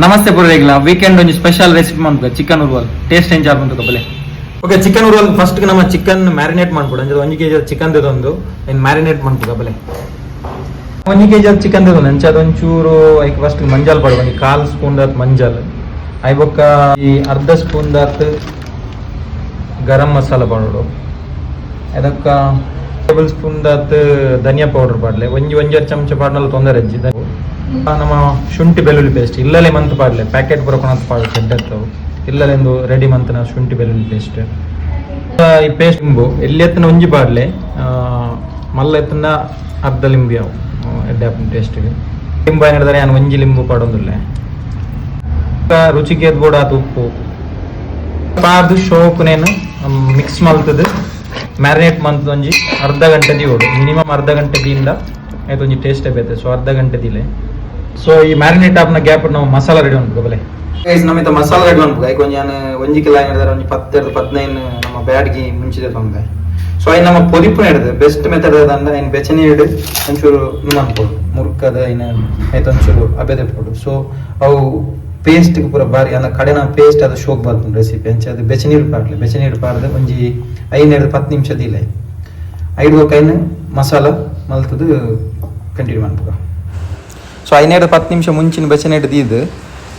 ನಮಸ್ತೆ ಪುರ್ರೆಗ್ಲ ವೀಕೆಂಡ್ ಒಂದು ಸ್ಪೆಷಲ್ ರೆಸಿಪಿ ಮಾಡ್ಬೇಕು ಚಿಕನ್ ಉರ್ವಲ್ ಟೇಸ್ಟ್ ಎಂಜಾಯ್ ಮಾಡ್ಬೇಕು ಬಲೆ ಓಕೆ ಚಿಕನ್ ಉರುವಲ್ ಫಸ್ಟ್ ನಮ್ಮ ಚಿಕನ್ ಮ್ಯಾರಿನೇಟ್ ಮಾಡ್ಬೋದು ಅಂದ್ರೆ ಒಂದು ಕೆ ಜಿ ಚಿಕನ್ ಇದೊಂದು ಮ್ಯಾರಿನೇಟ್ ಮಾಡ್ಬೇಕು ಬಲೆ ಒಂದು ಕೆ ಜಿ ಚಿಕನ್ ಇದೊಂದು ಅಂಚೆ ಅದೊಂಚೂರು ಐಕ್ ಫಸ್ಟ್ ಮಂಜಾಲ್ ಪಡ ಒಂದು ಕಾಲು ಸ್ಪೂನ್ ದತ್ ಮಂಜಲ್. ಐ ಬೊಕ್ಕ ಈ ಅರ್ಧ ಸ್ಪೂನ್ ದಾತ್ ಗರಂ ಮಸಾಲ ಪೌಡರು ಅದಕ್ಕ ಟೇಬಲ್ ಸ್ಪೂನ್ ದತ್ ಧನಿಯಾ ಪೌಡರ್ ಪಾಡ್ಲೆ ಒಂಜಿ ಒಂದು ಚಮಚ ಪಾಡ್ನಲ್ಲ ತೊಂದರೆ ಅಜ್ಜಿ. ನಮ್ಮ ಶುಂಠಿ ಬೆಳ್ಳುಳ್ಳಿ ಪೇಸ್ಟ್ ಇಲ್ಲಲೇ ಮಂತ್ ಪಾಡ್ಲೆ. ಪ್ಯಾಕೆಟ್ ಬರೋಕೊಂಡ್ ಪಾಡ್ ಚೆಡ್ಡತ್ತವು ಇಲ್ಲಲೆಂದು ರೆಡಿ ಮಂತ್ನ ಶುಂಠಿ ಬೆಳ್ಳುಳ್ಳಿ ಪೇಸ್ಟ್ ಈ ಪೇಸ್ಟ್ ಲಿಂಬು ಎಲ್ಲಿ ಎತ್ತನ ಒಂಜಿ ಪಾಡ್ಲೆ? ಮಲ್ಲ ಎತ್ತನ ಅರ್ಧ ಲಿಂಬಿ ಯಾವ? ಎಡ್ಡೆ ಟೇಸ್ಟ್ಗೆ ಲಿಂಬು ಏನು ನಾನು ಒಂಜಿ ಲಿಂಬು ಪಾಡೊಂದಿಲ್ಲ. ರುಚಿಗೆ ಕೂಡ ಅದು ಉಪ್ಪು. ಪಾದು ಶೋಕನೇನು ಮಿಕ್ಸ್ ಮಲ್ತದು ಮ್ಯಾರಿನೇಟ್ ಮಂತ್ ಒಂಜಿ ಅರ್ಧ ಗಂಟೆ ಓಡು. ಮಿನಿಮಮ್ ಅರ್ಧ ಗಂಟೆ ದಿಂದ ಆಯ್ತು, ಒಂಜಿ ಟೇಸ್ಟ್ ಬೇತೆ. ಸೊ ಅರ್ಧ ಗಂಟೆ ದಿಲೆ. ಸೊ ಈ ಮ್ಯಾರಿನೇಟ್ ಆಪ್ನ ಗ್ಯಾಪ್ ನಾವು ಮಸಾಲ ರೆಡಿ ಮಾಡ್ಬೇಕು ಗೈಸ್ ನಮ್ಮ ಮಸಾಲ ರೆಡಿ ಮಾಡ್ಬೇಕು. ಈಗ ಒಂಜಿ ನಾನು ಒಂಜಿ ಕಿಲೋ ಹಿಡಿದ್ರೆ ಒಂಜಿ ಪತ್ತೆರಡು ಪದಿನೈದು ನಮ್ಮ ಬ್ಯಾಡ್ಗೆ ಮುಂಚಿದೆ ತೊಂದೆ ಸೊ ಅಯ್ಯ ನಮ್ಮ ಪೊದಿಪು ಹಿಡಿದು. ಬೆಸ್ಟ್ ಮೆಥಡ್ ಅದಂದ್ರೆ ಏನು ಬೆಚ್ಚನೆ ಹಿಡು, ಒಂಚೂರು ಮಾಡ್ಬೋದು ಮುರುಕದ ಆಯ್ತು, ಒಂಚೂರು ಅಬೆದೆ ಪೋಡು ಸೊ ಅವು ಪೇಸ್ಟ್ಗೆ ಪೂರ ಬಾರಿ ಅಲ್ಲ ಕಡೆನ ಪೇಸ್ಟ್ ಅದು ಶೋಕ್ ಬರ್ತದೆ ರೆಸಿಪಿ ಅಂಚೆ ಅದು ಬೆಚ್ಚನೀರು ಪಾಡ್ಲೆ ಬೆಚ್ಚನೀರು ಪಾಡ್ದೆ ಒಂಜಿ ಐನೆರಡು ಪತ್ತು ನಿಮಿಷ ಇಲ್ಲ ಐದು ಕೈನ ಮಸಾಲ ಮಲ್ತದು ಕಂಟಿನ್ಯೂ ಮಾಡ್ಬೇಕು. ಸೊ ಐನೇಡು ಪತ್ತು ನಿಮಿಷ ಮುಂಚಿನ ಬೆಚ್ಚನೆ ಹಿಡ್ದು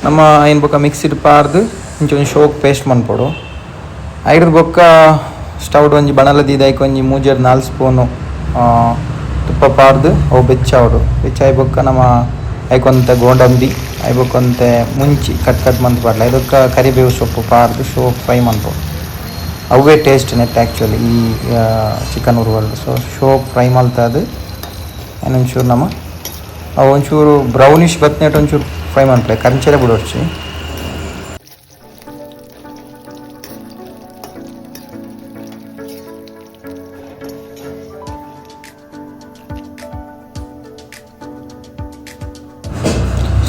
ನಮ್ಮ ಏನು ಬೊಕ್ಕ ಮಿಕ್ಸಿಡ್ ಪಾರ್ದು ಇಂಚೆ ಒಂದು ಶೋಕ್ ಪೇಸ್ಟ್ ಮಾಡ್ಕೊಡು ಐಡ್ರ ಬೊಕ್ಕ ಸ್ಟೌಡ್ ಒಂಜಿ ಬಣಲ ಐಕ್ ಒಂಜಿ ಮೂಜರ್ ನಾಲ್ಕು ಸ್ಪೂನು ತುಪ್ಪ ಪಾರ್ದು ಅವು ಬೆಚ್ಚಾವಡು ಬೆಚ್ಚಾಯ್ ಬೊಕ್ಕ ನಮ್ಮ ಐಕೊಂತ ಗೋಡಂಬಿ ಐಬೊಕ್ಕಂತೆ ಮುಂಚಿ ಕಟ್ ಕಟ್ ಮಂತ್ ಪಾಡ್ಲ ಇದಕ್ಕೆ ಕರಿಬೇವು ಸೊಪ್ಪು ಪಾರ್ದು ಶೋಕ್ ಫ್ರೈ ಮಾಡ್ಬೋದು ಅವೇ ಟೇಸ್ಟ್ ನೆಟ್ ಆ್ಯಕ್ಚುಲಿ ಈ ಚಿಕನ್ ಉರುವಲ್ಡು ಸೊ ಶೋಕ್ ಫ್ರೈ ಮಲ್ತದು ಏನೊಂಚೂರು ನಮ್ಮ ಅವು ಒಂಚೂರು ಬ್ರೌನಿಶ್ ಬತ್ನೆಟ್ ಒಂಚೂರು ಫ್ರೈ ಮಾಡ್ತಾರೆ ಕರ್ಚೆಲೆ ಬಿಡೋರ್ಚಿ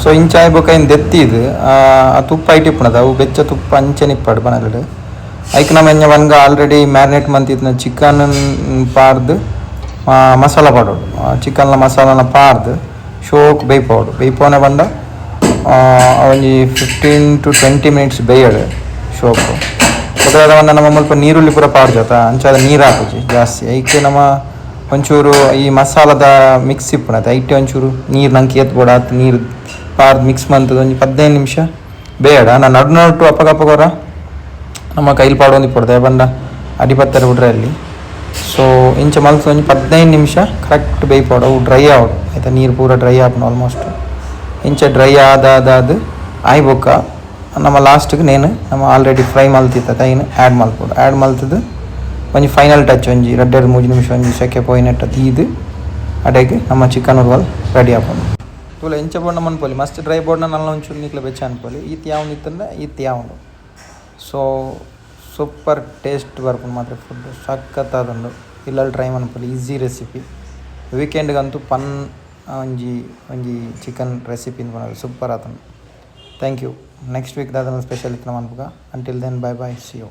ಸೊ ಇಂಚಾಯ್ ಬೊಕೈನ್ ದೆತ್ತಿದ್ ಆ ತುಪ್ಪ ಐಟಿಪ್ಪಣದ ಅವು ಬೆಚ್ಚ ತುಪ್ಪ ಅಂಚೆ ನಿಪ್ಪಾಡು ಬನಗಡೆ ಐಕ್ ನಮ್ಮ ಎಂಜ ಆಲ್ರೆಡಿ ಮ್ಯಾರಿನೇಟ್ ಮಂತಿದ್ನ ಚಿಕನ್ ಪಾರ್ದು ಮಸಾಲ ಪಾಡೋಡು ಚಿಕನ್ನ ಮಸಾಲನ ಪಾರ್ದು ಶೋಕ್ ಬೇಯ್ಪೋಡು ಬೇಯ್ಪೋನೆ ಬಂದ ಅವನಿ ಫಿಫ್ಟೀನ್ ಟು ಟ್ವೆಂಟಿ ಮಿನಿಟ್ಸ್ ಬೇಯಡೆ ಶೋಕು. ಅದರ ಒಂದು ನಮ್ಮ ಸ್ವಲ್ಪ ನೀರುಳ್ಳಿ ಪೂರ ಪಾಡ್ಜಾತ ಅಂಚಾದ ನೀರು ಹಾಕುಜಿ ಜಾಸ್ತಿ. ಐಕೆ ನಮ್ಮ ಒಂಚೂರು ಈ ಮಸಾಲದ ಮಿಕ್ಸ್ ಇಪ್ಪಣತೆ ಐಟೆ ಒಂಚೂರು ನೀರು ನಂಗೆ ಎತ್ಬೋಡ ಆತು ನೀರು ಪಾರ್ದು ಮಿಕ್ಸ್ ಮಂತದ ಒಂದು ಹದಿನೈದು ನಿಮಿಷ ಬೇಡ ನಾನು ನಡು ನಟ್ಟು ಅಪ್ಪಗಪ್ಪಗೋರ ನಮ್ಮ ಕೈಲಿ ಪಾಡೋಂದು ಇಪ್ಪಡ್ದೆ ಬಂಡ ಅಡಿಪತ್ತರ ಬಿಡ್ರೆ ಅಲ್ಲಿ. ಸೊ ಇಂಚ ಮಲ್ತು ಒಂಜಿ ಹದಿನೈದು ನಿಮಿಷ ಕರೆಕ್ಟ್ ಬೇಯ್ಪಾಡು ಅವು ಡ್ರೈ ಆವಡು ಆಯ್ತಾ? ನೀರು ಪೂರ ಡ್ರೈ ಆಪಣ ಆಲ್ಮೋಸ್ಟ್ ಇಂಚ ಡ್ರೈ ಆದಾದಾದ ಆಯ್ಬೊಕ್ಕ ನಮ್ಮ ಲಾಸ್ಟ್ಗೆ ನೇನು ನಮ್ಮ ಆಲ್ರೆಡಿ ಫ್ರೈ ಮಲ್ತಿತ್ತ ತೈನು ಆ್ಯಡ್ ಮಲ್ಪೋಡು ಆ್ಯಡ್ ಮಲ್ತದು ಒಂಜಿ ಫೈನಲ್ ಟಚ್ ಒಂಜಿ ಎರಡೆರಡು ಮೂಜಿ ನಿಮಿಷ, ಒಂಜಿ ಸೆಕೆ ಪೋಯಿನೆಟ್ಟ ತೀದು, ಅಡೆಗೆ ನಮ್ಮ ಚಿಕನ್ ಉರ್ವಲ್ ರೆಡಿ ಆಪೋಡು ತೂಲ ಇಂಚ ಬೋರ್ಡ್ ಅನ್ಪೋಲಿ ಮಸ್ತ್ ಡ್ರೈ ಬೋರ್ಡ್ನ ನಲ್ಲ ಒಂಚೂರು ನಿಕ್ಲೆ ಬೆಚ್ಚ ಅನ್ಪೋಲಿ. ಈತ್ ಯಾವ್ದು ಇತ್ತಂದ್ರೆ ಈತ್ ಯಾವುದು ಸೊ ಸೂಪರ್ ಟೇಸ್ಟ್ ಬರ್ಕೊಂಡು ಮಾತ್ರ ಫುಡ್ ಸಖತ್ತಾದಂಡು ಇಲ್ಲಲ್ಲಿ ಟ್ರೈ ಮಾಡ್ಕೊಳ್ಳಿ ಈಸಿ ರೆಸಿಪಿ ವೀಕೆಂಡ್ಗಂತೂ ಪನ್ ಒಂಜಿ ಒಂಜಿ ಚಿಕನ್ ರೆಸಿಪಿ ಅನ್ಕೊಂಡು super ಆತಂಡು thank you next week ದಾದ ಸ್ಪೆಷಲ್ ಇತ್ತು ನಮ್ಮ ಅನ್ಪಗ until then bye bye see you